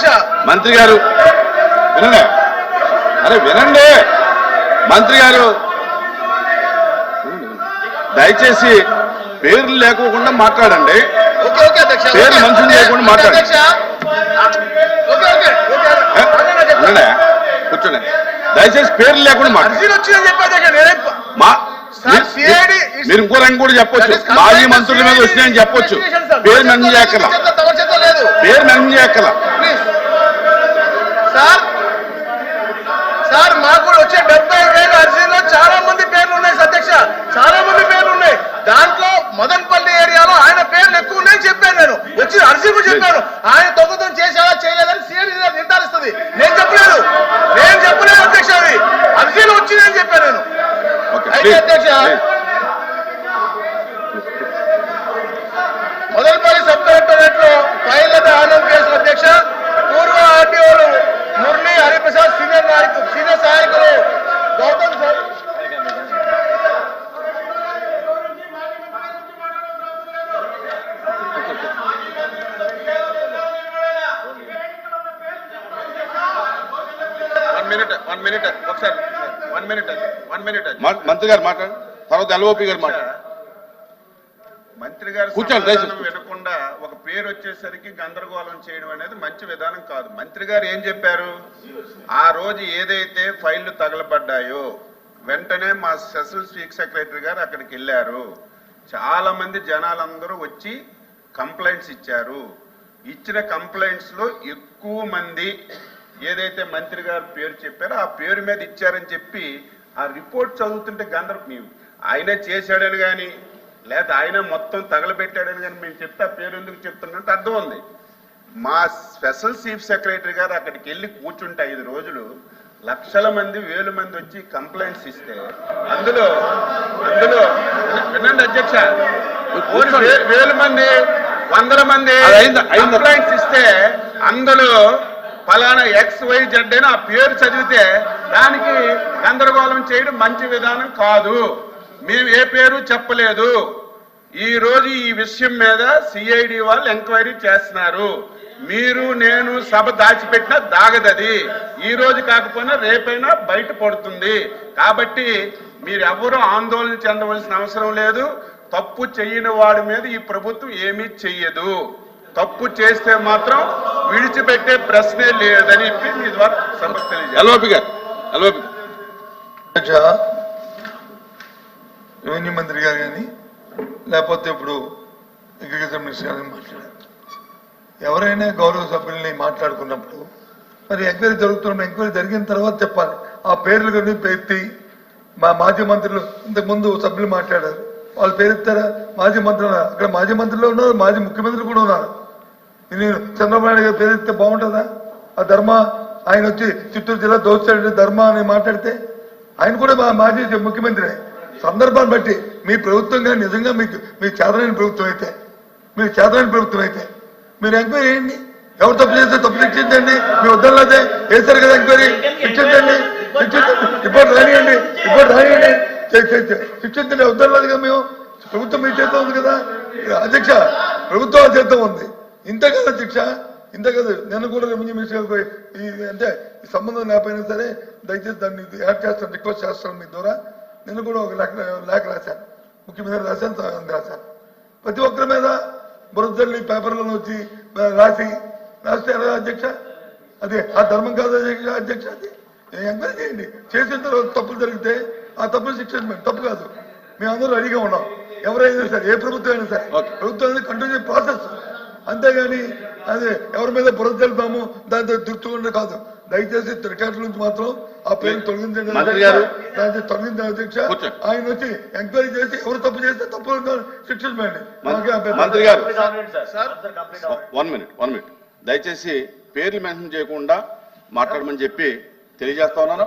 అధ్యక్ష మంత్రి గారు వినండి. అరే వినండి. మంత్రి గారు దయచేసి పేర్లు లేకోకుండా మాట్లాడండి. పేరు ఓకే, లేకుండా ఓకే, మాట్లాడు. అధ్యక్ష. ఓకే ఓకే ఓకే ఏ? అదే చెప్తా. వినండి. కూర్చోండి. దయచేసి పేర్లు లేకుండా మాట్లాడండి. మీరు- ఇంకో రంగు కూడా చెప్పొచ్చు. మాజీ మంత్రుల మీద వచ్చినాయని చెప్పొచ్చు. పేరు మా మెన్షన్ పేరు మెన్షన్ చేయక్కల సార్ సార్ మాకు కూడా వచ్చే డెబ్బై వేల అర్జీలో చాలా మంది పేర్లు ఉన్నాయి అధ్యక్ష చాలా మంది పేర్లు ఉన్నాయి. దాంట్లో మదన్పల్లి ఏరియాలో ఆయన పేర్లు ఎక్కువ ఉన్నాయని చెప్పాను నేను. వచ్చి అర్జీ కూడా చెప్పాను. ఆయన దొంగతనం చేశాడా చేయలేదని సీఎం నిర్ధారిస్తుంది. నేను చెప్పలేదు. నేను చెప్పలేదు అధ్యక్ష అది. అర్జీలు వచ్చిందని చెప్పాను నేను. అయితే అధ్యక్ష ప్లీజ్. మొదలపల్లి సబ్ కలెక్టరేట్లో ఫైళ్ళ ఆనంద్ కేసు అధ్యక్ష పూర్వ ఆర్టీఓలు మురళి హరిప్రసాద్ సీనియర్ నాయకులు సీనియర్ సహాయకులు Gautam sir. One minute one minute ఒకసారి. వన్ మినిట్ వన్ మినిట్ మా- మంత్రి గారు మాట్లాడు. తర్వాత ఎల్ఓపి గారు మాట్లాడు. మంత్రి గారు కూర్చోండి. వినకుండా ఒక పేరు వచ్చేసరికి గందరగోళం చేయడం అనేది మంచి విధానం కాదు. మంత్రి గారు ఏం చెప్పారు? ఆ రోజు ఏదైతే ఫైళ్ళు తగలబడ్డాయో వెంటనే మా సెషన్ చీఫ్ సెక్రటరీ గారు అక్కడికి వెళ్ళారు. చాలా మంది జనాలందరూ వచ్చి కంప్లైంట్స్ ఇచ్చారు. ఇచ్చిన కంప్లైంట్స్లో ఎక్కువ మంది ఏదైతే మంత్రి గారు పేరు చెప్పారో ఆ పేరు మీద ఇచ్చారని చెప్పి ఆ రిపోర్ట్ చదువుతుంటే గందర ఆయనే చేశాడని కానీ లేదా ఆయన మొత్తం తగలబెట్టాడని కానీ మేము చెప్తే ఆ పేరు ఎందుకు చెప్తున్నట్టు అర్థం ఉంది. మా స్పెషల్ చీఫ్ సెక్రటరీ గారు అక్కడికి వెళ్ళి కూర్చుంటే ఐదు రోజులు లక్షల మంది వేల మంది వచ్చి కంప్లైంట్స్ ఇస్తే అందులో అందులో వినండి అధ్యక్ష వేల మంది వందల మంది? కంప్లైంట్స్ ఇస్తే అందులో ఫలానా ఎక్స్ వై జెడ్ అని ఆ పేరు చదివితే దానికి గందరగోళం చేయడం మంచి విధానం కాదు. మేము ఏ పేరు చెప్పలేదు. ఈ రోజు ఈ విషయం మీద సిఐడి వాళ్ళు ఎంక్వైరీ చేస్తున్నారు. మీరు నేను సభ దాచిపెట్టినా దాగదది. ఈ రోజు కాకపోయినా రేపైనా బయట పడుతుంది. కాబట్టి మీరెవరూ ఆందోళన చెందవలసిన అవసరం లేదు. తప్పు చెయ్యని వాడి మీద ఈ ప్రభుత్వం ఏమీ చెయ్యదు. తప్పు చేస్తే మాత్రం విడిచిపెట్టే ప్రశ్నే లేదని చెప్పి మీ ద్వారా గారు గారు అధ్యక్ష రెవెన్యూ మంత్రి గారు కానీ లేకపోతే ఇప్పుడు అగ్రికల్చర్ మినిస్టర్ గారు మాట్లాడారు. ఎవరైనా గౌరవ సభ్యుల్ని మాట్లాడుకున్నప్పుడు మరి ఎంక్వైరీ జరుగుతున్న ఎంక్వైరీ జరిగిన తర్వాత చెప్పాలి. ఆ పేర్లు కానీ ఎత్తి మా మాజీ మంత్రులు ఇంతకుముందు సభ్యులు మాట్లాడారు. వాళ్ళు పేరెత్తారా మాజీ మంత్రులు అక్కడ మాజీ మంత్రులు ఉన్నారు మాజీ ముఖ్యమంత్రులు కూడా ఉన్నారు. నేను చంద్రబాబు నాయుడు గారు పేరు బాగుంటుందా? ఆ ధర్మ ఆయన వచ్చి చిత్తూరు జిల్లా దోచాడు ధర్మ అని మాట్లాడితే ఆయన కూడా మా మాజీ ముఖ్యమంత్రి. సందర్భాన్ని బట్టి మీ ప్రభుత్వంగా నిజంగా మీకు మీ చేతనైన ప్రభుత్వం అయితే మీరు చేతనైన ప్రభుత్వం అయితే మీరు ఎంక్వైరీ చేయండి. ఎవరు తప్పు చేస్తే తప్పు శిక్షించండి మీ వద్దలేదే వేశారు కదా ఎంక్వైరీ. శిక్షించండి శిక్షించండి రిపోర్ట్ రానియండి. రిపోర్ట్ రానియండి. శిక్షించండి. వద్దలేదు కదా మేము ప్రభుత్వం మీ చేత ఉంది కదా. అధ్యక్ష ప్రభుత్వం చేత ఉంది. ఇంత కదా శిక్ష ఇంత కదా. నేను కూడా రెవెన్యూ మినిస్టర్ పోయి అంటే సంబంధం లేకపోయినా సరే దయచేసి దాన్ని యాడ్ చేస్తాను రిక్వెస్ట్ చేస్తాను మీ ద్వారా. నేను కూడా ఒక లేఖ లేఖ రాశాను. ముఖ్యమంత్రి రాశాను రాశాను. ప్రతి ఒక్కరి మీద బురదల్లి పేపర్లలో వచ్చి రాసి రాస్తే ఎలా అధ్యక్ష? అది ఆ ధర్మం కాదు అధ్యక్ష అధ్యక్ష అది. ఎంక్వైరీ చేయండి. చేసిన తర్వాత తప్పులు జరిగితే ఆ తప్పులు శిక్షించండి తప్పు కాదు. మేమందరూ రెడీగా ఉన్నాం. ఎవరైనా సరే ఏ ప్రభుత్వం అయినా సరే. ప్రభుత్వం అనేది కంటిన్యూ ప్రాసెస్. అంతేగాని అదే ఎవరి మీద బురద తెలుపాము దాంతో దుర్చుకుంటే కాదు. దయచేసి రికార్డుల నుంచి మాత్రం ఆ పేరు తొలగించండి. దాన్ని తొలగించండి అధ్యక్ష. ఆయన వచ్చి ఎంక్వైరీ చేసి ఎవరు తప్పు చేస్తే తప్పు శిక్షించండి మంత్రి గారు. Sir. One minute one minute. దయచేసి పేర్లు మెన్షన్ చేయకుండా మాట్లాడమని చెప్పి తెలియజేస్తా ఉన్నాను.